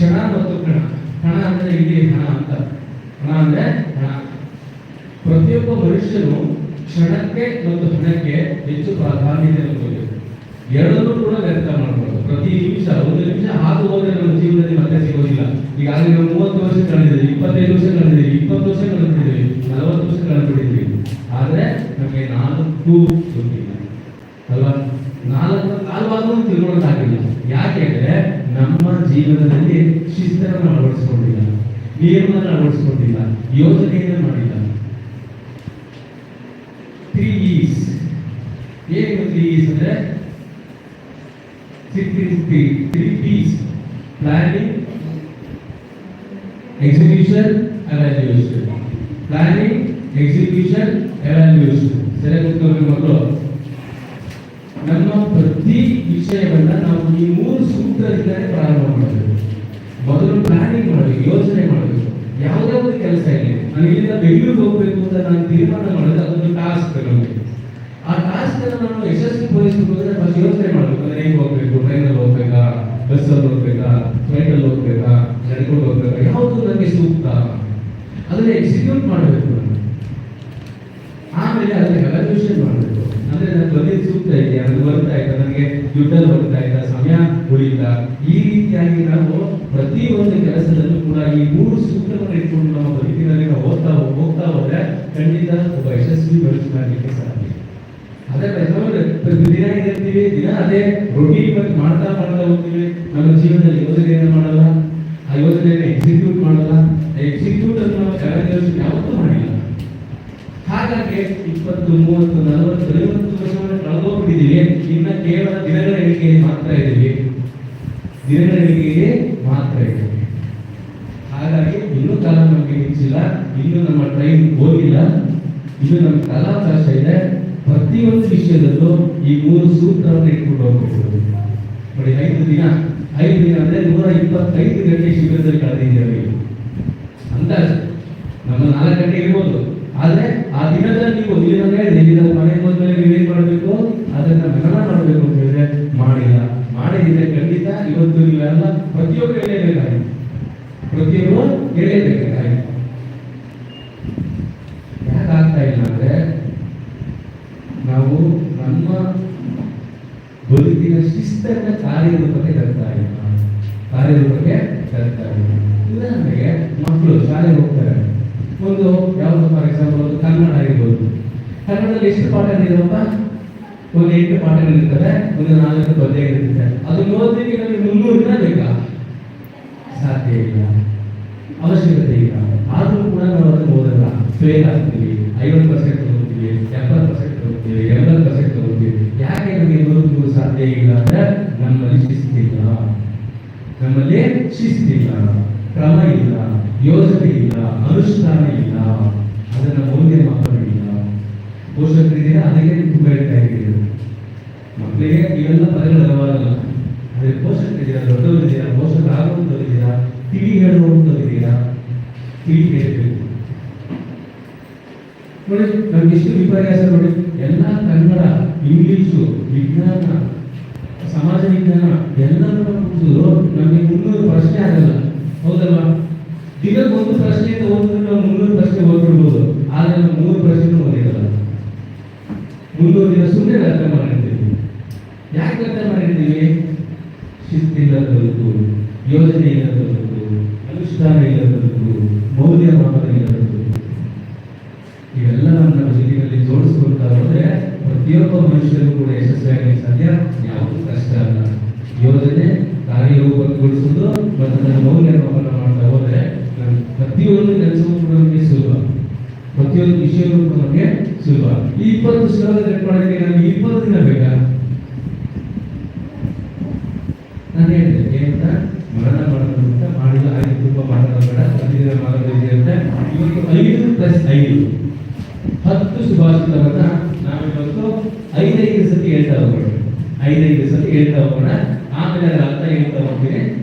ಕ್ಷಣ ಮತ್ತು ಕ್ಷಣ ಹಣ ಅಂದ್ರೆ ಇಲ್ಲಿ ಹಣ ಅಂತ. ಹಣ ಅಂದ್ರೆ ಹಣ. ಪ್ರತಿಯೊಬ್ಬ ಮನುಷ್ಯನು ಕ್ಷಣಕ್ಕೆ ಮತ್ತು ಹಣಕ್ಕೆ ಹೆಚ್ಚು ಪ್ರಾಧಾನ್ಯತೆ ಕೊಡಬೇಕು ಎರಡನ್ನೂ ಕೂಡ ವ್ಯರ್ಥ ಮಾಡಬಾರ್ದು ಪ್ರತಿ ನಿಮಿಷ, ಒಂದು ನಿಮಿಷ ಹಾದು ಹೋದ್ರೆ ನಮ್ಮ ಜೀವನದಲ್ಲಿ ಮತ್ತೆ ಸಿಗೋದಿಲ್ಲ. ಈಗಾಗಲೇ ನಾವು ಮೂವತ್ತು ವರ್ಷ ಕಳೆದಿದ್ದೀವಿ, ಇಪ್ಪತ್ತೈದು ವರ್ಷ ಕಳೆದಿದ್ದೀವಿ, ಇಪ್ಪತ್ತು ವರ್ಷ ಕಳೆದಿದ್ದೀವಿ, ನಲವತ್ತು ವರ್ಷ ಕಳೆದ್ಬಿಟ್ಟಿದ್ದೀವಿ ಆದರೆ ನಮಗೆ ನಾಲ್ಕು ಗೊತ್ತಿಲ್ಲ. ಅಲ್ವಾ? ನಾಲ್ಕು ಕಾಲವಾದರೂ ತಿಳ್ಕೊಳ್ಳೋದಾಗಿಲ್ಲ. ಯಾಕೆಂದ್ರೆ ನಮ್ಮ ಜೀವನದಲ್ಲಿ ಶಿಸ್ತನ್ನು ಅಳವಡಿಸ್ಕೊಂಡಿಲ್ಲ, ನಿಯಮವನ್ನು ಅಳವಡಿಸ್ಕೊಂಡಿಲ್ಲ, ಯೋಜನೆಯನ್ನು ಮಾಡಿಲ್ಲ. ತ್ರೀ ಈಸ್ ಏನು ತ್ರೀ ಈಸ್ ಅಂದ್ರೆ? Three P's planning execution evaluation planning execution evaluation ಸರಿಯಾಗಿ ಮಕ್ಕಳು ನಮ್ಮ ಪ್ರತಿ ವಿಷಯವನ್ನ ನಾವು ಈ ಮೂರು ಸೂತ್ರದಿಂದಲೇ ಪ್ರಾರಂಭ ಮಾಡಬೇಕು ಮೊದಲು ಪ್ಲಾನಿಂಗ್ ಮಾಡಬೇಕು ಯೋಚನೆ ಮಾಡಬೇಕು ಯಾವುದೇ ಒಂದು ಕೆಲಸ ಇಲ್ಲಿ ನಾನು ಇಲ್ಲಿಂದ ಬೆಂಗಳೂರಿಗೆ ಹೋಗ್ಬೇಕು ಅಂತ ನಾನು ತೀರ್ಮಾನ ಮಾಡಿದ್ರೆ ಅದೊಂದು ಟಾಸ್ಕ್ ನಮಗೆ ಆ ಟಾಸ್ಕ್ ಅನ್ನು ನಾನು ಯಶಸ್ವಿಗೊಳಿಸಬೇಕು ಅಂದ್ರೆ ಫಸ್ಟ್ ಯೋಚನೆ ಮಾಡಬೇಕು, ಅಂದ್ರೆ ಹೇಗೆ ಹೋಗ್ಬೇಕು? ಟ್ರೈನಲ್ಲಿ ಹೋಗ್ಬೇಕಾ? ಬಸ್ಸಲ್ಲಿ ಹೋಗ್ಬೇಕಾ? ಫ್ಲೈಟಲ್ಲಿ ಹೋಗ್ಬೇಕಾ? ನಡ್ಕೊಂಡು ಹೋಗ್ಬೇಕಾ? ಯಾವುದು ನನಗೆ ಸೂಕ್ತ? ಅದನ್ನ ಎಕ್ಸಿಕ್ಯೂಟ್ ಮಾಡಬೇಕು ನಾನು. ಆಮೇಲೆ ಅದನ್ನ ಎವಾಲ್ಯೂಷನ್ ಮಾಡಬೇಕು. ಅಂದ್ರೆ ನಾನು ಬಂದಿದ್ದು ಸೂಕ್ತ ಇದೆಯಾ ನನಗೆ ಬರ್ತಾ ಆಯ್ತಾ ನನಗೆ ದುಡ್ಡಲ್ಲಿ ಬರ್ತಾ ಆಯ್ತಾ ಸಮಯ ಉಳಿಲ್ಲ ಈ ರೀತಿಯಾಗಿ ನಾವು ಪ್ರತಿ ಒಂದು ಕೆಲಸದಲ್ಲೂ ಕೂಡ ಈ ಮೂರು ಸೂತ್ರವನ್ನು ಇಟ್ಕೊಂಡು ನಾವು ಬದುಕಿನಲ್ಲಿ ನಾವು ಹೋಗ್ತಾ ಹೋಗ್ತಾ ಹೋದ್ರೆ ಖಂಡಿತ ಒಬ್ಬ ಯಶಸ್ವಿ ಬದುಕು ಮಾಡಲಿಕ್ಕೆ ಸಾಧ್ಯ. ಅದೇ ಪ್ರತಿದಿನ ಪ್ರತಿ ದಿನ ಇರ್ತೀವಿ? ದಿನ ಅದೇ ರೋಗಿ ಬಗ್ಗೆ ಮಾಡ್ತಾ ಮಾಡ್ತಾ ಹೋಗ್ತೀವಿ ನಮ್ಮ ಜೀವನದಲ್ಲಿ ಯೋಜನೆಯನ್ನು ಮಾಡಲ್ಲ ಆ ಯೋಜನೆಯನ್ನು ಎಕ್ಸಿಕ್ಯೂಟ್ ಮಾಡಲ್ಲ ಎಕ್ಸಿಕ್ಯೂಟ್ ಅನ್ನು ನಾವು ಎವಾಲ್ಯೂಯೇಷನ್ ಯಾವತ್ತೂ ಮಾಡಿಲ್ಲ ಹಾಗಾಗಿ ಇಪ್ಪತ್ತು ಮೂವತ್ತು ನಲವತ್ತು ಐವತ್ತು ವರ್ಷವನ್ನು ಕಳೆದೋಗ್ಬಿಟ್ಟಿದ್ದೀವಿ ಇನ್ನ ಕೇವಲ ದಿನಗಳ ಎಣಿಕೆಯಲ್ಲಿ ಮಾತ್ರ ಇದ್ದೀವಿ ದಿನಗಳ ಎಣಿಕೆಗೆ ಮಾತ್ರ ಇದ್ದೀವಿ ಹಾಗಾಗಿ ಇನ್ನೂ ಕಾಲ ನಮಗೆ ಹೆಚ್ಚಿಲ್ಲ ಇನ್ನು ನಮ್ಮ ಟ್ರೈನ್ ಹೋಗಿಲ್ಲ ಇನ್ನು ನಮ್ಮ ಕಾಲಾವಕಾಶ ಇದೆ ಪ್ರತಿಯೊಂದು ವಿಷಯದಲ್ಲೂ ಈ ಮೂರು ಸೂತ್ರವನ್ನು ಇಟ್ಕೊಂಡು ಹೋಗ್ಬೇಕು ನೋಡಿ ಐದು ದಿನ ಐದು ದಿನ ಅಂದ್ರೆ ನೂರ ಇಪ್ಪತ್ತೈದು ಗಂಟೆ ಶಿಬಿರದಲ್ಲಿ ಕಳೆದಿದ್ದೇವೆ ಅಂದಾಜು ನಮ್ಮ ನಾಲ್ಕು ಗಂಟೆ ಇರ್ಬೋದು ಆದ್ರೆ ಆ ದಿನದಲ್ಲಿ ನೀವು ಇಲ್ಲಿ ನಾನು ಹೇಳಿದೆ ಇಲ್ಲಿ ನಾವು ಮನೆ ಹೋದ್ಮೇಲೆ ನೀವೇನ್ ಮಾಡಬೇಕು ಅದನ್ನ ಮನನ ಮಾಡಬೇಕು ಅಂತ ಹೇಳಿದ್ರೆ ಮಾಡಿಲ್ಲ ಮಾಡಿದ್ರೆ ಖಂಡಿತ ಇವತ್ತು ನೀವೆಲ್ಲ ಪ್ರತಿಯೊಬ್ಬರು ಹೇಳಲೇಬೇಕಾಗಿತ್ತು ಪ್ರತಿಯೊಬ್ಬರು ಹೇಳಲೇಬೇಕಾಗಿತ್ತು ಯಾಕೆ ಆಗ್ತಾ ಇಲ್ಲ ಅಂದ್ರೆ ನಾವು ನಮ್ಮ ಬದುಕಿನ ಶಿಸ್ತನ್ನ ಕಾರ್ಯರೂಪಕ್ಕೆ ತರ್ತಾ ಇಲ್ಲ. ಕಾರ್ಯರೂಪಕ್ಕೆ ತರ್ತಾ ಇಲ್ಲ. ಉದಾಹರಣೆಗೆ ಮಕ್ಕಳು ಶಾಲೆಗೆ ಹೋಗ್ತಾರೆ. ಒಂದು ಯಾವುದು ಫಾರ್ ಎಕ್ಸಾಂಪಲ್ ಒಂದು ಕನ್ನಡ ಆಗಿರ್ಬೋದು. ಕನ್ನಡದಲ್ಲಿ ಎಷ್ಟು ಪಾಠಗಳಿದಾವಪ್ಪ ಒಂದು ಎಂಟು ಪಾಠಗಳಿರ್ತವೆ ಒಂದು ನಾಲ್ಕು ಪದ್ಯಗಳಿರ್ತವೆ ಅದು ಓದಲಿಕ್ಕೆ ನಮಗೆ ಮುನ್ನೂರು ದಿನ ಬೇಕಾ ಸಾಧ್ಯ ಇಲ್ಲ ಅವಶ್ಯಕತೆ ಇಲ್ಲ ಆದರೂ ಕೂಡ ನಾವು ಅದನ್ನು ಓದಲ್ಲ ಫೇಲ್ ಆಗ್ತೀವಿ ಐವತ್ತು ಪರ್ಸೆಂಟ್ ತಗೋತೀವಿ ಎಪ್ಪತ್ತು ಪರ್ಸೆಂಟ್ ತಗೋತೀವಿ ಎಂಬತ್ತು ಪರ್ಸೆಂಟ್ ತಗೋತೀವಿ ಯಾಕೆ ನಮಗೆ ಓದಲು ಸಾಧ್ಯ ಇಲ್ಲ ಅಂದ್ರೆ ನಮ್ಮಲ್ಲಿ ಶಿಸ್ತಿಲ್ಲ ನಮ್ಮಲ್ಲಿ ಶಿಸ್ತಿಲ್ಲ ಕ್ರಮ ಇಲ್ಲ ಯೋಜನೆ ಇಲ್ಲ ಅನುಷ್ಠಾನ ಇಲ್ಲ ಅದನ್ನ ಮೌಲ್ಯಮಾಪನ ಇಲ್ಲ ಪೋಷಕರಿದ್ದೀರಾ ಅದಕ್ಕೆ ತುಂಬ ಹೇಳ್ತಾ ಇದ್ದೀರಿ ಮಕ್ಕಳಿಗೆ ಇವೆಲ್ಲ ಪದಗಳು ಅರಿವಾಗಲ್ಲ ಅದೇ ಪೋಷಕರಿದ್ದೀರಾ ದೊಡ್ಡವರಿದ್ದೀರಾ ಪೋಷಕ ಆಗುವಂಥವ್ರಿದ್ದೀರಾ ತಿಳಿ ಹೇಳುವಂಥವ್ರಿದ್ದೀರಾ ತಿಳಿ ಹೇಳಬೇಕು ನೋಡಿ ನಮ್ಗೆ ಎಷ್ಟು ವಿಪರ್ಯಾಸ ನೋಡಿ ಎಲ್ಲ ಕನ್ನಡ ಇಂಗ್ಲಿಷು ವಿಜ್ಞಾನ ಸಮಾಜ ವಿಜ್ಞಾನ ಎಲ್ಲವನ್ನು ಕೂಡಿಸಿದ್ರು ನಮಗೆ ಮುನ್ನೂರು ಪ್ರಶ್ನೆ ಆಗಲ್ಲ ಹೌದಲ್ವಾ ದಿನಕ್ಕೆ ಒಂದು ಪ್ರಶ್ನೆ ಅಂತ ಓದಿದ್ರೆ ನಾವು ಮುನ್ನೂರು ಪ್ರಶ್ನೆ ಓದ್ಬಿಡ್ಬೋದು ಆದ್ರೆ ನಾವು ಮೂರು ಪ್ರಶ್ನೆ ಓದಿರಲ್ಲ ಮುನ್ನೂರು ದಿನ ಸುಮ್ಮನೆ ವ್ಯರ್ಥ ಮಾಡಿರ್ತೀವಿ ಯಾಕೆ ವ್ಯರ್ಥ ಮಾಡಿರ್ತೀವಿ ಶಿಸ್ತಿಲ್ಲದ ಬದುಕು ಯೋಜನೆ ಇಲ್ಲದ ಬದುಕು ಅನುಷ್ಠಾನ ಇಲ್ಲದ ಬದುಕು ಮೌಲ್ಯಮಾಪನ ಇಲ್ಲದ ಬದುಕು ಇವೆಲ್ಲ ನಮ್ಮ ಬದುಕಿನಲ್ಲಿ ಜೋಡಿಸ್ಕೊಳ್ತಾ ಹೋದ್ರೆ ಪ್ರತಿಯೊಬ್ಬ ಮನುಷ್ಯರು ಕೂಡ ಯಶಸ್ವಿಯಾಗಲಿ ಸಾಧ್ಯ ಯಾವುದು ಕಷ್ಟ ಅಲ್ಲ ಯೋಜನೆ ಕಾರ್ಯರೂಪಗೊಳಿಸುವುದು ಮತ್ತು ನನ್ನ ಮೌಲ್ಯಮಾಪನ ಮಾಡ್ತಾ ಹೋದ್ರೆ ನಾನು ನಮಗೆ ಸುಲಭ. ಪ್ರತಿಯೊಂದು ವಿಷಯವೂ ಕೂಡ ನಮಗೆ ಸುಲಭ. ಈ ಇಪ್ಪತ್ತು ಶ್ಲೋಕ ನನಗೆ ಇಪ್ಪತ್ತು ದಿನ ಬೇಕಾ? ನಾನು ಹೇಳಿದೆ, ಏನಂತ? ಮರಣ ಮಾಡೋದು ಅಂತ ಐದು ತುಂಬ ಮಾಡೋದು ಬೇಡ ಪ್ರತಿದಿನ ಇದೆ ಅಂತ. ಇವತ್ತು ಐದು ಪ್ಲಸ್ ಐದು. ಹತ್ತು ಸುಭಾಷಿತವನ್ನ ನಾವಿವತ್ತು ಐದೈದು ಸತಿ ಹೇಳ್ತಾ ಹೋಗೋಣ. ಐದೈದು ಸತಿ ಹೇಳ್ತಾ ಹೋಗೋಣ. ಆಮೇಲೆ ಅದರ ಅರ್ಥ ಹೇಳ್ತಾ ಹೋಗ್ತೀನಿ.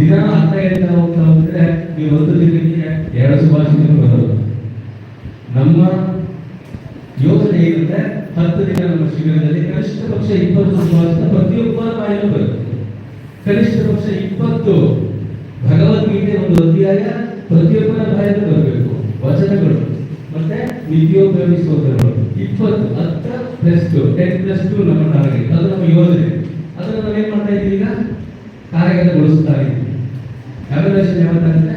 ದಿನ ಅಂತ ಹೇಳ್ತಾ ಹೋಗ್ತಾ ಹೋದ್ರೆ ಈ ಒಂದು ದಿನಕ್ಕೆ ಎರಡು ಸುಭಾಷಿತರು ಬರೋದು. ನಮ್ಮ ಯೋಜನೆ ಏನಂದ್ರೆ, ಹತ್ತು ದಿನ ನಮ್ಮ ಶಿಬಿರದಲ್ಲಿ ಕನಿಷ್ಠ ಪಕ್ಷ ಇಪ್ಪತ್ತು ಸುಭಾಷಿತ ಪ್ರತಿಯೊಬ್ಬರ ಬಾಯಲ್ಲೂ ಬರುತ್ತೆ. ಕನಿಷ್ಠ ಪಕ್ಷ ಇಪ್ಪತ್ತು ಭಗವದ್ಗೀತೆ ಒಂದು ಅಧ್ಯಾಯ ಪ್ರತಿಯೊಬ್ಬರ ಬಾಯಲ್ಲೂ ಬರಬೇಕು. ವಚನಗಳು. ಮತ್ತೆ ನಿತ್ಯೋಪಯೋಗಿ ಇಪ್ಪತ್ತು ಹತ್ತು plus two ten plus two ನಮ್ಮ ಟಾರ್ಗೆಟ್ ಅದು ನಮ್ಮ ಯೋಜನೆ. ಅದನ್ನು ನಾವೇನು ಮಾಡ್ತಾ ಇದ್ದೀವಿ ಈಗ? ಕಾರ್ಯಗತಗೊಳಿಸ್ತಾ ಇದ್ದೀವಿ. ಎವಲ್ಯೂಷನ್ ಯಾವತ್ತಾಗಿದೆ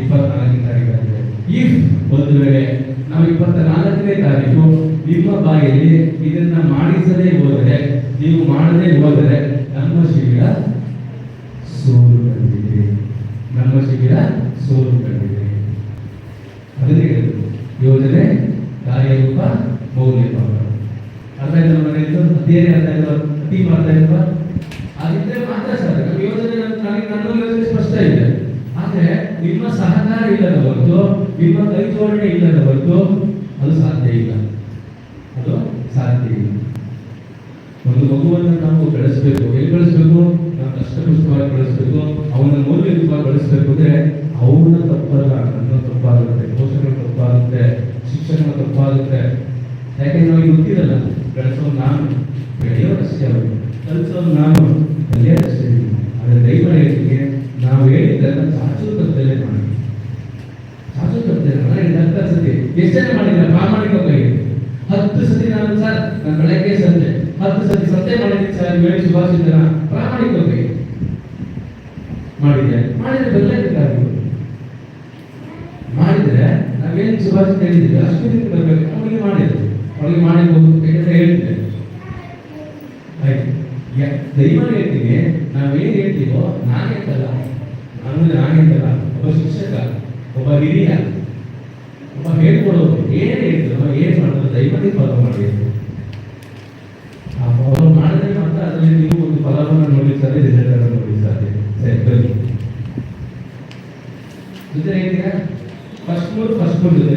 ಇಪ್ಪತ್ನಾಲ್ಕನೇ ತಾರೀಕು ಆಗಿದೆ ಇಫ್ ಒಂದು ವೇಳೆ ನಾವು ಇಪ್ಪತ್ತ ನಾಲ್ಕನೇ ತಾರೀಕು ನಿಮ್ಮ ಬಾಯಲ್ಲಿ ಇದನ್ನ ಮಾಡಿಸದೇ ಹೋದರೆ, ನೀವು ಮಾಡದೇ ಹೋದರೆ ನಮ್ಮ ಶಿಬಿರ ಸೋಲು ಕಂಡಿದೆ ನಮ್ಮ ಶಿಬಿರ ಸೋಲು ಮಗುವಿನ ತಪ್ಪಲ್ಲ ನನ್ನ ತಪ್ಪಾಗುತ್ತೆ ಪೋಷಕರ ತಪ್ಪಾಗುತ್ತೆ ಶಿಕ್ಷಕನ ತಪ್ಪಾಗುತ್ತೆ. ಯಾಕೆಂದ್ರೆ ನಮಗೆ ಗೊತ್ತಿರಲ್ಲ ಬೆಳೆಸೋ ನಾನು. ಇದ್ರೆ ಫಸ್ಟ್ ಫ್ಲೋರ್ ಫಸ್ಟ್ ಫ್ಲೋರ್ ಜೊತೆ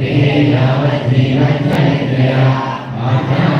Yahweh, the Lord, the Lord,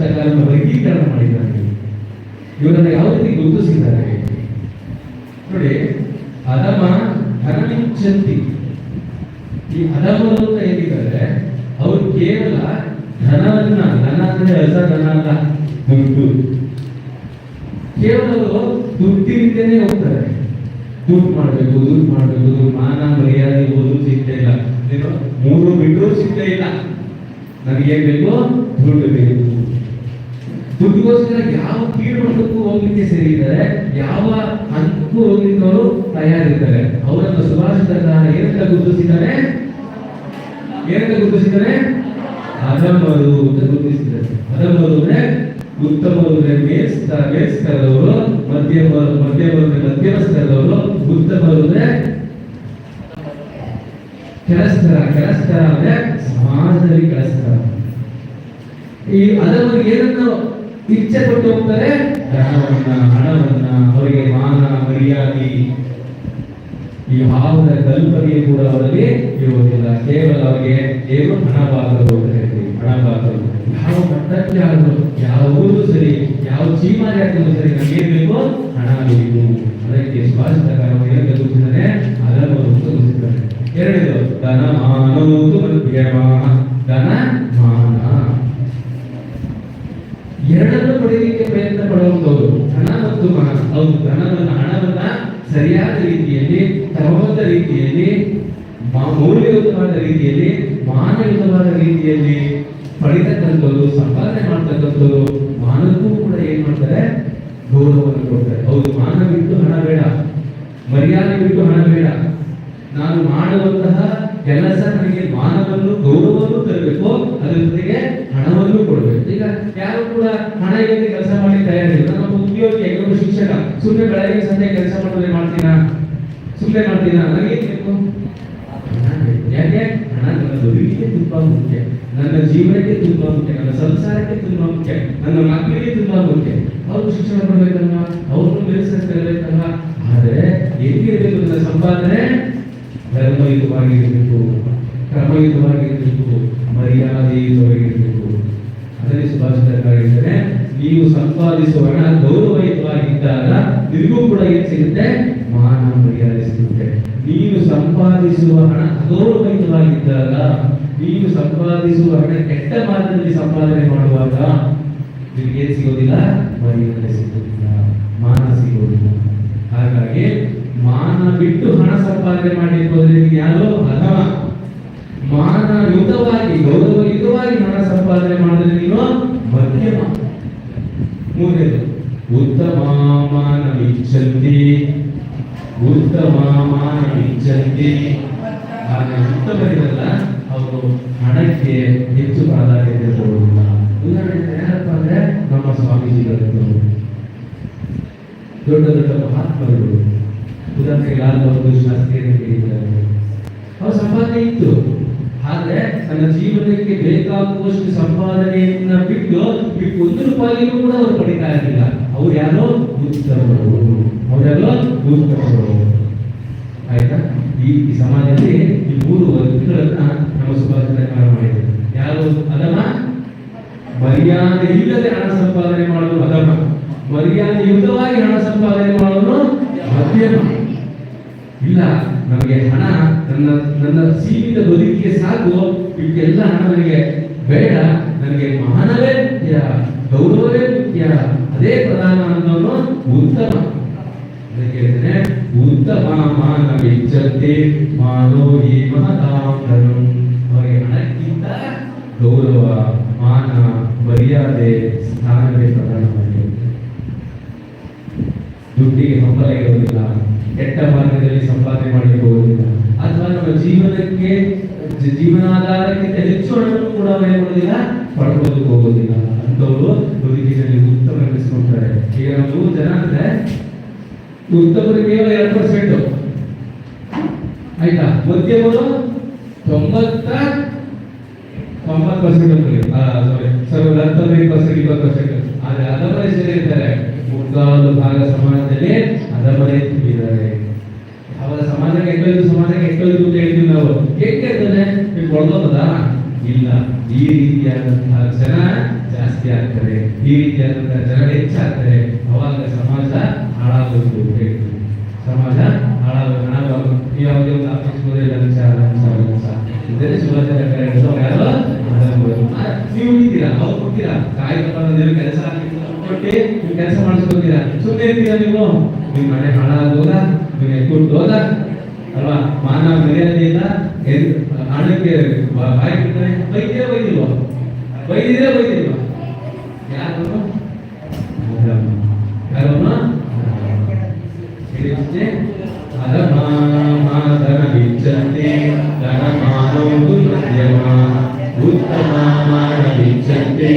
ಸುಭಾಷಿತಕಾರನ ವರ್ಗೀಕರಣ ಮಾಡಿದ್ದಾರೆ ಇವರನ್ನ ಯಾವ ರೀತಿ ಗುರುತಿಸಿದ್ದಾರೆ? ನೋಡಿ, ಅಧಮ ಧನಮಿಚ್ಚಂತಿ ಈ ಅಧಮರು ಅಂತ ಏನಿದ್ದಾರೆ, ಅವರು ಕೇವಲ ಧನವನ್ನ, ಧನ ಅಂದ್ರೆ ಹೊಸ ಧನ ಅಲ್ಲ, ದುಡ್ಡು. ಕೇವಲ ದುಡ್ಡಿನಿಂದನೇ ಹೋಗ್ತಾರೆ. ದುಡ್ಡು ಮಾಡಬೇಕು ದುಡ್ಡು ಮಾಡಬೇಕು ಮಾನ, ಮರ್ಯಾದೆ, ಓದು ಸಿಗ್ತಾ ಇಲ್ಲ. ಮೂರು ಬಿಟ್ಟರು ಸಿಗ್ತಾ ಇಲ್ಲ. ನನಗೆ ಬೇಕು ದುಡ್ಡು ಬೇಕು. ದುಡ್ಡುಗೋಸ್ಕರ ಯಾವ ಕೀಳು ಮಟ್ಟಕ್ಕೂ ಹೋಗ್ಲಿಕ್ಕೆ ಸೇರಿದ್ದಾರೆ ಯಾವ ಹಂತಕ್ಕೂ ಹೋಗ್ಲಿಕ್ಕೆ ಅವರು ತಯಾರಿದ್ದಾರೆ ಅವರನ್ನು ಸುಭಾಷಿತಕಾರ ಏನಂತ ಗುರುತಿಸಿದ್ದಾರೆ ಏನಂತ ಗುರುತಿಸಿದ್ದಾರೆ ಅಧಮರು ಅಂತ ಗುರುತಿಸಿದ್ದಾರೆ. ಅಧಮರು ಅಂದ್ರೆ ಉತ್ತಮರು ಅಂದ್ರೆ ಮೇಸ್ತ ಮೇಸ್ತರವರು ಮಧ್ಯಮ, ಮಧ್ಯಮರು ಅಂದ್ರೆ ಮಧ್ಯಮ ಸ್ತರದವರು ಉತ್ತಮರು ಅಂದ್ರೆ ಕೆಲಸ್ತರ ಕೆಲಸ್ತರ ಅಂದ್ರೆ ಸಮಾಜದಲ್ಲಿ ಕೆಲಸ್ತರ. ಈ ಅದನ್ನು ಏನನ್ನು ಇಚ್ಛೆ ಪಟ್ಟು ಹೋಗ್ತಾರೆ. ಧನವನ್ನ ಹಣವನ್ನ ಅವರಿಗೆ ಮಾನ, ಮರ್ಯಾದಿ, ಈ ಭಾವದ ಕಲ್ಪನೆ ಕೂಡ ಅವರಲ್ಲಿ ಇರುವುದಿಲ್ಲ. ಕೇವಲ ಅವರಿಗೆ ಏನು ಹಣ ಬಾಗಲು ಹಣ ಬಾಗಲು ಯಾವ ಮಟ್ಟಕ್ಕೆ ಆಗಲು ಯಾವ ಊರು ಸರಿ, ಯಾವ ಜೀವನ ಹಾಕಲು ಸರಿ, ನಮಗೆ ಬೇಕು ಹಣ ಬೇಕು. ಅದಕ್ಕೆ ಗುರುತಿದ್ದಾರೆ ಅದನ್ನು ಗುರುತಿಸಿದ್ದಾರೆ ಎರಡನೇದು ಧನ ಮಾ ಧನ ಮಾನ ಎರಡನ್ನು ಪಡೆಯಲಿಕ್ಕೆ ಪ್ರಯತ್ನ ಪಡುವಂತವರು ಹಣ ಮತ್ತು ಮನ. ಹೌದು, ಧನವನ್ನ, ಹಣವನ್ನ ಸರಿಯಾದ ರೀತಿಯಲ್ಲಿ ಕ್ರಮಬದ್ಧ ರೀತಿಯಲ್ಲಿ ಮೌಲ್ಯಯುತವಾದ ರೀತಿಯಲ್ಲಿ ಮಾನಯುತವಾದ ರೀತಿಯಲ್ಲಿ ಪಡಿತಕ್ಕಂಥದ್ದು ಸಂಪಾದನೆ ಮಾಡ್ತಕ್ಕಂಥದ್ದು ಮಾನಕ್ಕೂ ಕೂಡ ಏನ್ ಮಾಡ್ತಾರೆ? ಗೌರವವನ್ನು ಕೊಡ್ತಾರೆ. ಹೌದು ಮಾನ ಬಿಟ್ಟು ಹಣ ಬೇಡ, ಮರ್ಯಾದೆ ಬಿಟ್ಟು ಹಣ ಬೇಡ. ನಾನು ಮಾಡುವಂತಹ ಕೆಲಸ ನನಗೆ ಮಾನವನ್ನು, ಗೌರವವನ್ನು ತರಬೇಕು. ಅದ್ರ ಜೊತೆಗೆ ಹಣವನ್ನು ಕೊಡಬೇಕು. ಈಗ ಯಾರು ಕೂಡ ಹಣ ಇಲ್ಲದೆ ಕೆಲಸ ಮಾಡಿ ತಯಾರಿಲ್ಲ. ನಮ್ಮ ಉದ್ಯೋಗಿ ಒಬ್ಬ ಶಿಕ್ಷಕ ಸುಮ್ಮನೆ ಬೆಳಗ್ಗೆ ಸಂಜೆ ಕೆಲಸ ಮಾಡಿದ್ರೆ ಮಾಡ್ತೀನಾ? ಸುಮ್ಮನೆ ಮಾಡ್ತೀನ? ನನಗೆ ಬೇಕು? ಯಾಕೆ? ಹಣ ನನ್ನ ಬದುಕಿಗೆ ತುಂಬಾ ಮುಖ್ಯ. ನನ್ನ ಜೀವನಕ್ಕೆ ತುಂಬಾ ಮುಖ್ಯ. ನನ್ನ ಸಂಸಾರಕ್ಕೆ ತುಂಬಾ ಮುಖ್ಯ. ನನ್ನ ಮಕ್ಕಳಿಗೆ ತುಂಬಾ ಮುಖ್ಯ. ಅವರು ಶಿಕ್ಷಣ ಕೊಡ್ಬೇಕಲ್ವ? ಅವ್ರನ್ನು ಬೆಳೆಸಬೇಕಲ್ವ ಆದರೆ ಇರಬೇಕು ನನ್ನ ಸಂಪಾದನೆ? ಧರ್ಮಯುತವಾಗಿರಬೇಕು, ಕ್ರಮಯುತವಾಗಿರಬೇಕು, ಮರ್ಯಾದೆಯುತವಾಗಿರಬೇಕು. ಅದರಲ್ಲಿ ಸುಭಾಷಿತ ಹೇಳಿದರೆ ನೀವು ಸಂಪಾದಿಸುವ ಹಣ ಗೌರವಯುತವಾಗಿದ್ದಾಗ ನಿಮಗೂ ಕೂಡ ಏನು ಸಿಗುತ್ತೆ? ಮಾನ ಮರ್ಯಾದೆ ಸಿಗುತ್ತೆ. ನೀವು ಸಂಪಾದಿಸುವ ಹಣ ಅಗೌರವಯುತವಾಗಿದ್ದಾಗ ನೀವು ಸಂಪಾದಿಸುವ ಹಣ ಕೆಟ್ಟ ಮಾರ್ಗದಲ್ಲಿ ಸಂಪಾದನೆ ಮಾಡುವಾಗ ನಿಮಗೆ ಸಿಗೋದಿಲ್ಲ? ಮರ್ಯಾದೆ ಸಿಗೋದಿಲ್ಲ. ಮಾನ ಸಿಗೋದಿಲ್ಲ. ಹಾಗಾಗಿ ಮಾನ ಬಿಟ್ಟು ಹಣ ಸಂಪಾದನೆ ಮಾಡಲಿಕ್ಕೆ ಯಾರು ಅಥವಾ ಮಾನಯುತವಾಗಿ ಗೌರವಯುತವಾಗಿ ಹಣ ಸಂಪಾದನೆ ಮಾಡಿದ್ರೆ ನೀನು ಮಧ್ಯಮ. ಮೂರನೇದು ಉತ್ತಮ ಮಾನವಿಚ್ಛಂತಿ ಉತ್ತಮ ಮಾನವಿಚ್ಛಂತಿ ಹಾಗೆ ಉತ್ತಮರಿರಲ್ಲ ಅವರು ಹಣಕ್ಕೆ ಹೆಚ್ಚು ಪ್ರಾಧಾನ್ಯತೆ ಕೊಡುವುದಿಲ್ಲ. ಉದಾಹರಣೆ ಏನಪ್ಪ ಅಂದ್ರೆ ನಮ್ಮ ಸ್ವಾಮೀಜಿಗಳು ದೊಡ್ಡ ದೊಡ್ಡ ಮಹಾತ್ಮರು ಉದಾಹರಣೆಗೆ ಲಾಲ್ ಬಹದ್ದೂರ್ ಶಾಸ್ತ್ರಿಯನ್ನು ಕೇಳಿದ್ದಾರೆ ಅವ್ರ ಸಂಪಾದನೆ ಇತ್ತು. ಆದ್ರೆ ತನ್ನ ಜೀವನಕ್ಕೆ ಬೇಕಾಗುವಷ್ಟು ಸಂಪಾದನೆಯನ್ನ ಬಿಟ್ಟು ಈ ಒಂದು ರೂಪಾಯಿಗೂ ಕೂಡ ಅವರು ಪಡಿತಾ ಇರಲಿಲ್ಲ. ಅವ್ರು ಯಾರೋ ಉತ್ತಮರು ಅವರೆಲ್ಲೋ ಉತ್ತಮರು ಆಯ್ತಾ? ಈ ಸಮಾಜದಲ್ಲಿ ಈ ಮೂರು ವರ್ಗಗಳನ್ನ ನಮ್ಮ ಸುಭಾಷಿತಕಾರ ಮಾಡಿದ್ರು. ಯಾರು? ಅದಮ್ಮ? ಮರ್ಯಾದೆ ಇಲ್ಲದೆ ಹಣ ಸಂಪಾದನೆ ಮಾಡೋದು ಅದಮ್ಮ. ಮರ್ಯಾದೆಯುತವಾಗಿ ಹಣ ಸಂಪಾದನೆ ಮಾಡೋದು ಮಧ್ಯಮ ಇಲ್ಲ, ನಮಗೆ ಹಣ, ನನ್ನ ನನ್ನ ಸೀಮಿತ ಬದುಕಿಗೆ ಸಾಕು ಇದಕ್ಕೆಲ್ಲ ನನಗೆ ಬೇಡ, ನನಗೆ ಮಾನವೇ ಮುಖ್ಯ, ಗೌರವವೇ ಮುಖ್ಯ, ಅದೇ ಪ್ರಧಾನ ಅನ್ನೋನು ಉತ್ತಮ. ಅದಕ್ಕೆ ಉತ್ತಮ ಮಾನ ಮಾನವಿಚ್ಛತೆ ಮಾನೋ ಈ ಮಹತಾಂತರು ಅವರಿಗೆ ಹಣಕ್ಕಿಂತ ಗೌರವ, ಮಾನ, ಮರ್ಯಾದೆ ಸ್ಥಾನವೇ ಪ್ರಧಾನವಾಗಿದೆ ದುಡ್ಡಿಗೆ ಹಂಬಲ ಇರೋದಿಲ್ಲ. ಕೆಟ್ಟ ಮಾರ್ಗದಲ್ಲಿ ಸಂಪಾದನೆ ಮಾಡಲಿಕ್ಕೆ ಹೋಗೋದಿಲ್ಲ. ಅಥವಾ ನಮ್ಮ ಜೀವನಕ್ಕೆ ಜೀವನಾಧಾರಕ್ಕೆ ಜೀವನಾಧಾರಕ್ಕಿಂತ ಹೆಚ್ಚು ಹಣವನ್ನು ಕೂಡ ಏನು ಮಾಡೋದಿಲ್ಲ ಪಡ್ಕೊಳ್ಳೋದಕ್ಕೆ ಹೋಗೋದಿಲ್ಲ. ಅಂತವರು ಬದುಕಿನಲ್ಲಿ ಉತ್ತಮ ಎನಿಸ್ಕೊಳ್ತಾರೆ ಈಗ ನಾವು ಜನ ಅಂದ್ರೆ ಉತ್ತಮರು ಕೇವಲ ಎರಡು ಪರ್ಸೆಂಟ್ ಆಯ್ತಾ? ಮಧ್ಯಮರು ತೊಂಬತ್ತ, ತೊಂಬತ್ತು ಪರ್ಸೆಂಟ್ ಸಾರಿ ಹತ್ತೊಂಬತ್ತು ಪರ್ಸೆಂಟ್ ಇಪ್ಪತ್ತು ಪರ್ಸೆಂಟ್ ಆದ್ರೆ ಅದರ ಇರ್ತಾರೆ. ಮುಕ್ಕಾಲು ಭಾಗ ಸಮಾಜದಲ್ಲಿ ಅದಮರೆ ತುಂಬಿದ್ದಾರೆ. ಅವರ ಸಮಾಜಕ್ಕೆ ಎಷ್ಟೊಂದು ಸಮಾಜಕ್ಕೆ ಎಷ್ಟೊಂದು ಅಂತ ಹೇಳ್ತೀವಿ ನಾವು. ಹೇಗೆ ಇರ್ತದೆ ನೀವು ಇಲ್ಲ, ಈ ರೀತಿಯಾದಂತಹ ಜನ ಜಾಸ್ತಿ ಆಗ್ತಾರೆ. ಈ ರೀತಿಯಾದಂತಹ ಜನ ಹೆಚ್ಚಾಗ್ತಾರೆ. ಅವಾಗ ಸಮಾಜ ಹಾಳಾಗೋದು ಅಂತ ಹೇಳ್ತೀವಿ ಸಮಾಜ ಹಾಳಾಗೋದು ನಾವು ಯಾವುದೇ ಒಂದು ಆಫೀಸ್ ಲಂಚ ಲಂಚ ಇದನ್ನೇ ಸುಲಭ ಯಾರೋ? ಯಾರು ನೀವು ಇದ್ದೀರಾ ಅವ್ರು ಕೊಡ್ತೀರಾ ಬಂದಿರೋ ಕೆಲಸ ಕೊಟ್ಟು. ಕೆಲಸ ಮಾಡಿಸ್ಕೊತೀರಾ? ಸುಮ್ಮನೆ ಇರ್ತೀರಾ ನೀವು? ನಿಮ್ಮ ಮನೆ ಹಾಳಾಗೋದ ನೀವು ಎತ್ಕೊಂಡು ಹೋದ ಅಲ್ವಾ? ಮಾನ ಮರ್ಯಾದೆಯಿಂದ ಹಣಕ್ಕೆ ಬಾಯಿ ಬಿಡ್ತಾನೆ ಬೈದಿರಾ ಬೈದಿಲ್ವ? ಬೈದಿರಾ ಬೈದಿಲ್ವ? ಯಾರು ಯಾರಮ್ಮ ಹೇಳಿದ್ದೆ ಅಧಮ ಮಾತನ ವಿಚ್ಚಂತೆ ಧನಮಾನೋದು ಮಧ್ಯಮ ಉತ್ತಮ ಮಾನ ವಿಚ್ಚಂತೆ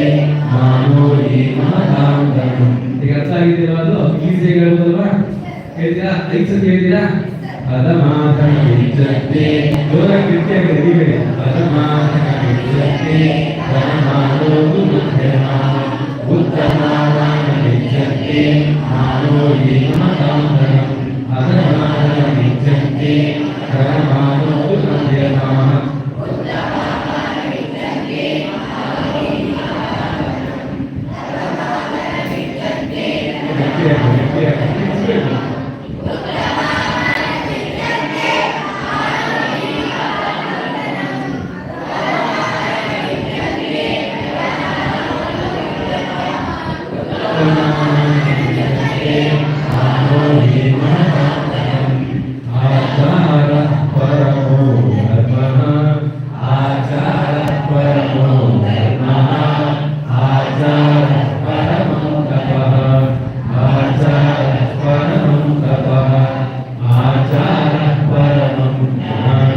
ಮಾನೋ ಈ ಈಗ ಅರ್ಥ ಆಗಿದ್ದೀರಾ ಅದು? ಈಸಿಯಾಗಿ ಹೇಳ್ಬೋದಲ್ವಾ? ಹೇಳ್ತೀರಾ? ಐದು ಸತಿ ಹೇಳ್ತೀರಾ? ಅಧಮಾತನ ವಿಚ್ಚಂತೆ ಜೋರಾಗಿ ಗಟ್ಟಿಯಾಗಿ ಎದಿಬೇಡಿ ಅಧಮಾತನ ವಿಚ್ಚಂತೆ ಧನಮಾನೋದು ಮಧ್ಯಮ ಉತ್ತಮ ಮಹಾಂತನು ಅಧಮಾನ ವಿಚ್ಚಂತೆ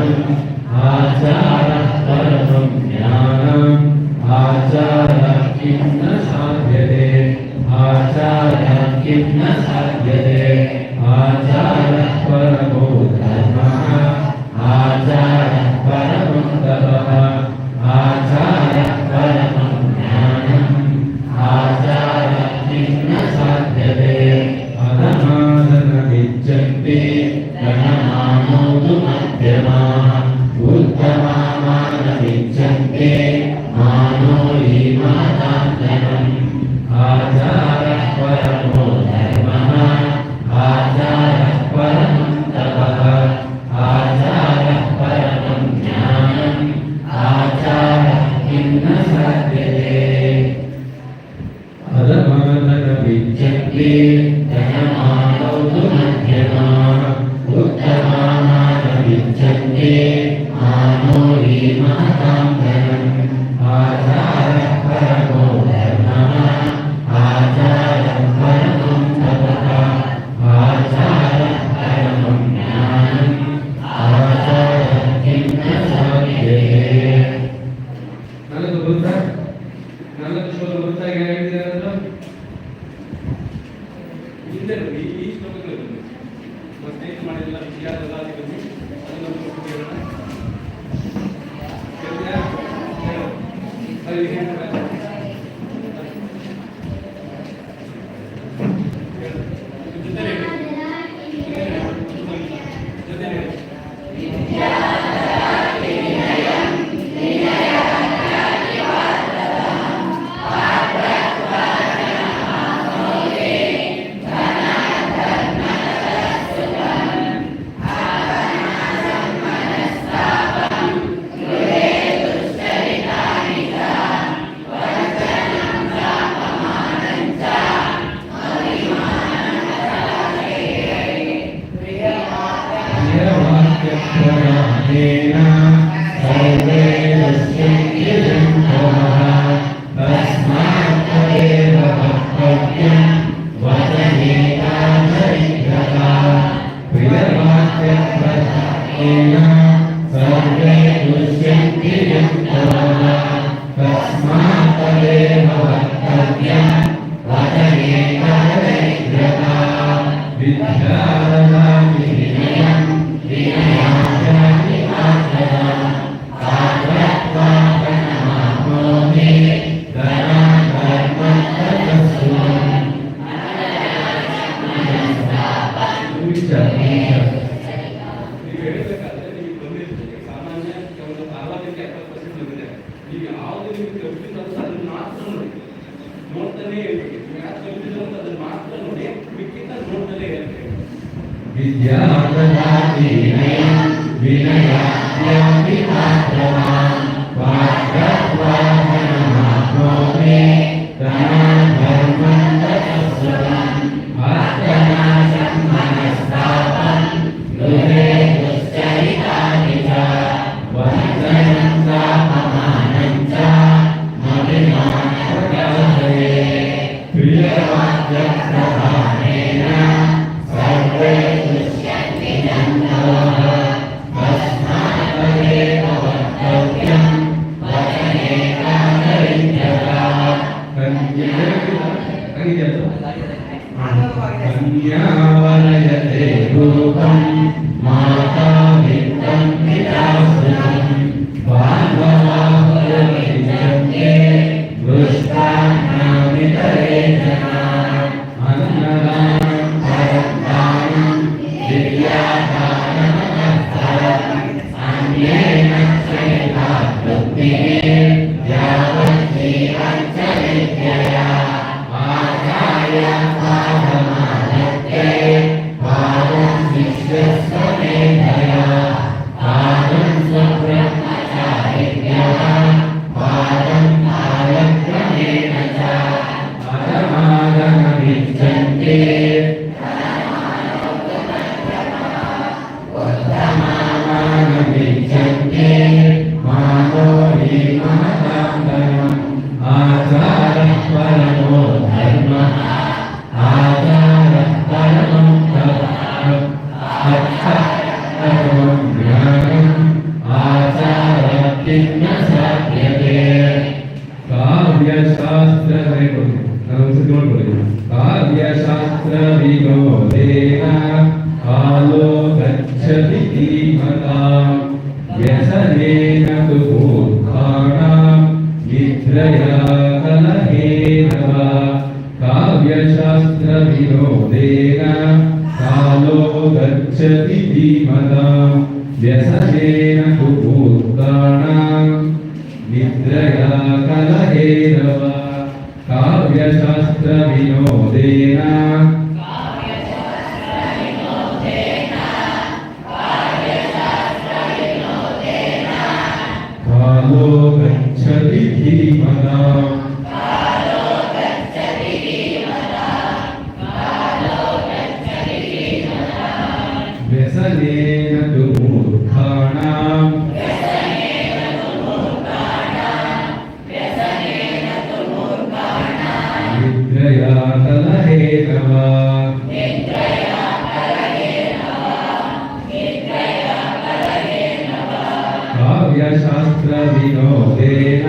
Thank you. Amen. Amen. शास्त्रविरोधेन आलोकच्छति धीमताम् व्यसनेन तु मूर्खाणाम् निद्रया कलहेन वा काव्यशास्त्रविरोधेन कालो गच्छति धीमताम् व्यसनेन तु मूर्खाणाम् निद्रया कलहेन वा काव्यशास्त्रविनोदेन నిత్రయా కలహే నమ కావ్యశాస్త్ర వినోదేన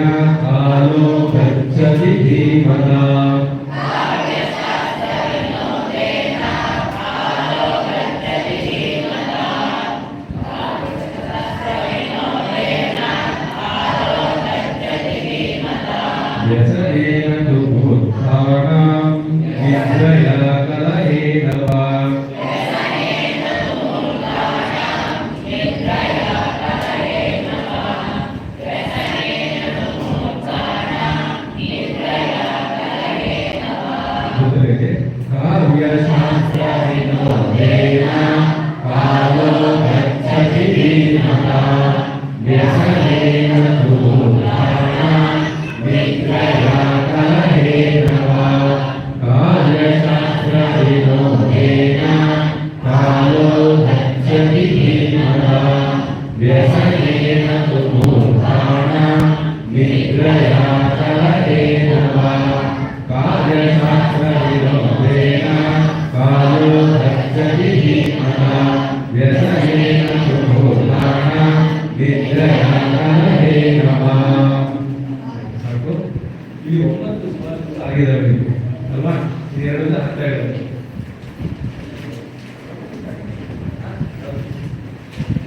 ಜೊತೆಗೆ